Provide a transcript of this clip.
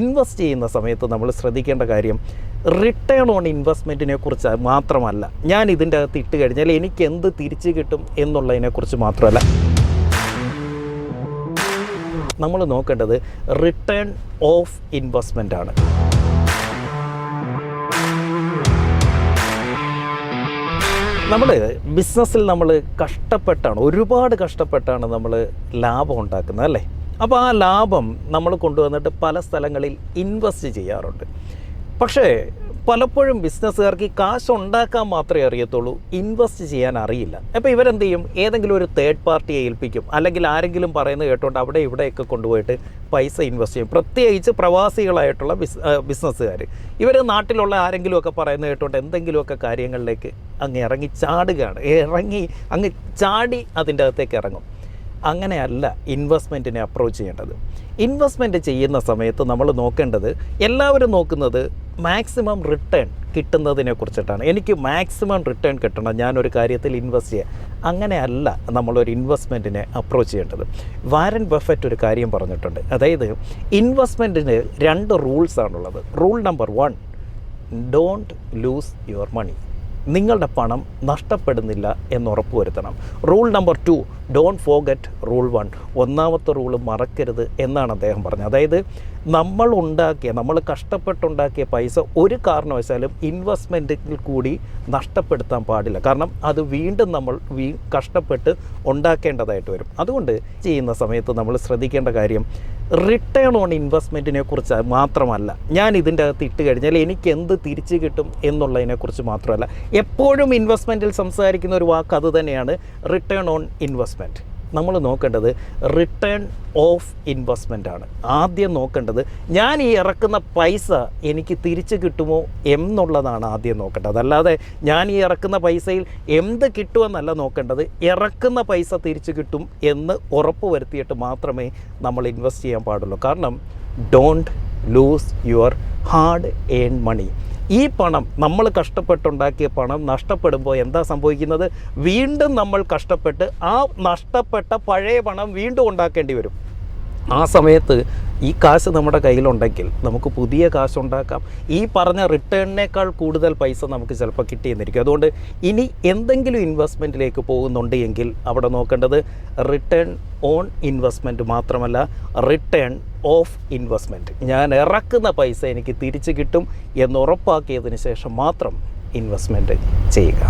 Invest ചെയ്യുന്ന സമയത്ത് നമ്മൾ ശ്രദ്ധിക്കേണ്ട കാര്യം റിട്ടേൺ ഓൺ ഇൻവെസ്റ്റ്മെന്റിനെ കുറിച്ച് മാത്രമല്ല. ഞാൻ ഇതിന്റെ അകത്ത് ഇട്ട് കഴിഞ്ഞാൽ എനിക്ക് എന്ത് തിരിച്ചു കിട്ടും എന്നുള്ളതിനെക്കുറിച്ച് മാത്രമല്ല. നമ്മൾ നോക്കേണ്ടത് റിട്ടേൺ ഓഫ് ഇൻവെസ്റ്റ്മെന്റ് ആണ്. നമ്മൾ ബിസിനസ്സിൽ നമ്മൾ കഷ്ടപ്പെട്ടാണ് ഒരുപാട് കഷ്ടപ്പെട്ടാണ് നമ്മൾ ലാഭം ഉണ്ടാക്കുന്നത് അല്ലേ? അപ്പോൾ ആ ലാഭം നമ്മൾ കൊണ്ടുവന്നിട്ട് പല സ്ഥലങ്ങളിൽ ഇൻവെസ്റ്റ് ചെയ്യാറുണ്ട്. പക്ഷേ പലപ്പോഴും ബിസിനസ്സുകാർക്ക് ഈ കാശ് ഉണ്ടാക്കാൻ മാത്രമേ അറിയത്തുള്ളൂ ഇൻവെസ്റ്റ് ചെയ്യാൻ അറിയില്ല. അപ്പോൾ ഇവരെന്ത് ചെയ്യും ഏതെങ്കിലും ഒരു തേർഡ് പാർട്ടിയെ ഏൽപ്പിക്കും. അല്ലെങ്കിൽ ആരെങ്കിലും പറയുന്നത് കേട്ടോണ്ട് അവിടെ ഇവിടെയൊക്കെ കൊണ്ടുപോയിട്ട് പൈസ ഇൻവെസ്റ്റ് ചെയ്യും. പ്രത്യേകിച്ച് പ്രവാസികളായിട്ടുള്ള ബിസ് ബിസിനസ്സുകാർ ഇവർ നാട്ടിലുള്ള ആരെങ്കിലുമൊക്കെ പറയുന്നത് കേട്ടോണ്ട് എന്തെങ്കിലുമൊക്കെ കാര്യങ്ങളിലേക്ക് അങ്ങ് ഇറങ്ങി ചാടുകയാണ്. ഇറങ്ങി അങ്ങ് ചാടി അതിന്റെ അകത്തേക്ക് ഇറങ്ങും. അങ്ങനെയല്ല ഇൻവെസ്റ്റ്മെന്റിനെ അപ്രോച്ച് ചെയ്യേണ്ടത്. ഇൻവെസ്റ്റ്മെന്റ് ചെയ്യുന്ന സമയത്ത് നമ്മൾ നോക്കേണ്ടത് എല്ലാവരും നോക്കുന്നത് മാക്സിമം റിട്ടേൺ കിട്ടുന്നതിനെ കുറിച്ചിട്ടാണ്. എനിക്ക് മാക്സിമം റിട്ടേൺ കിട്ടണം ഞാനൊരു കാര്യത്തിൽ ഇൻവെസ്റ്റ് ചെയ്യുക അങ്ങനെയല്ല നമ്മളൊരു ഇൻവെസ്റ്റ്മെന്റിനെ അപ്രോച്ച് ചെയ്യേണ്ടത്. വാരൻ ബഫറ്റ് ഒരു കാര്യം പറഞ്ഞിട്ടുണ്ട്. അതായത് ഇൻവെസ്റ്റ്മെന്റിന് രണ്ട് rules റൂൾസാണുള്ളത് rule number one don't lose your money നിങ്ങളുടെ പണം നഷ്ടപ്പെടുന്നില്ല എന്ന് ഉറപ്പുവരുത്തണം. Rule number two don't forget rule one ഒന്നാമത്തെ റൂൾ മറക്കരുത് എന്നാണ് അദ്ദേഹം പറഞ്ഞത്. അതായത് നമ്മൾ ഉണ്ടാക്കിയ നമ്മൾ കഷ്ടപ്പെട്ടുണ്ടാക്കിയ പൈസ ഒരു കാരണവശാലും ഇൻവെസ്റ്റ്മെന്റിൽ കൂടി നഷ്ടപ്പെടുത്താൻ പാടില്ല. കാരണം അത് വീണ്ടും നമ്മൾ വീ കഷ്ടപ്പെട്ട് ഉണ്ടാക്കേണ്ടതായിട്ട് വരും. അതുകൊണ്ട് ചെയ്യുന്ന സമയത്ത് നമ്മൾ ശ്രദ്ധിക്കേണ്ട കാര്യം റിട്ടേൺ ഓൺ ഇൻവെസ്റ്റ്മെന്റിനെ കുറിച്ച് മാത്രമല്ല ഞാൻ ഇതിന്റെ അകത്ത് ഇട്ട് കഴിഞ്ഞാൽ എനിക്ക് എന്ത് തിരിച്ചു കിട്ടും എന്നുള്ളതിനെക്കുറിച്ച് മാത്രമല്ല. എപ്പോഴും ഇൻവെസ്റ്റ്മെന്റിൽ സംസാരിക്കുന്ന ഒരു വാക്ക് അത് തന്നെയാണ് റിട്ടേൺ ഓൺ ഇൻവെസ്റ്റ്മെന്റ് നമ്മൾ നോക്കേണ്ടത് റിട്ടേൺ ഓഫ് ഇൻവെസ്റ്റ്മെന്റ് ആണ്. ആദ്യം നോക്കേണ്ടത് ഞാൻ ഈ ഇറക്കുന്ന പൈസ എനിക്ക് തിരിച്ചു കിട്ടുമോ എന്നുള്ളതാണ് ആദ്യം നോക്കേണ്ടത്. അല്ലാതെ ഞാൻ ഈ ഇറക്കുന്ന പൈസയിൽ എന്ത് കിട്ടുമെന്നല്ല നോക്കേണ്ടത്. ഇറക്കുന്ന പൈസ തിരിച്ചു കിട്ടും എന്ന് ഉറപ്പ് വരുത്തിയിട്ട് മാത്രമേ നമ്മൾ ഇൻവെസ്റ്റ് ചെയ്യാൻ പാടുള്ളൂ. കാരണം don't lose your hard earn money ഈ പണം നമ്മൾ കഷ്ടപ്പെട്ടുണ്ടാക്കിയ പണം നഷ്ടപ്പെടുമ്പോൾ എന്താ സംഭവിക്കുന്നത്? വീണ്ടും നമ്മൾ കഷ്ടപ്പെട്ട് ആ നഷ്ടപ്പെട്ട പഴയ പണം വീണ്ടും ഉണ്ടാക്കേണ്ടി വരും. ആ സമയത്ത് ഈ കാശ് നമ്മുടെ കയ്യിലുണ്ടെങ്കിൽ നമുക്ക് പുതിയ കാശ് ഉണ്ടാക്കാം. ഈ പറഞ്ഞ റിട്ടേണിനേക്കാൾ കൂടുതൽ പൈസ നമുക്ക് ചിലപ്പോൾ കിട്ടിയെന്നിരിക്കും. അതുകൊണ്ട് ഇനി എന്തെങ്കിലും ഇൻവെസ്റ്റ്മെന്റിലേക്ക് പോകുന്നുണ്ട് എങ്കിൽ അവിടെ നോക്കേണ്ടത് റിട്ടേൺ ഓൺ ഇൻവെസ്റ്റ്മെന്റ് മാത്രമല്ല റിട്ടേൺ ഓഫ് ഇൻവെസ്റ്റ്മെന്റ്. ഞാൻ ഇറക്കുന്ന പൈസ എനിക്ക് തിരിച്ചു കിട്ടും എന്ന് ഉറപ്പാക്കിയതിന് ശേഷം മാത്രം ഇൻവെസ്റ്റ്മെന്റ് ചെയ്യുക.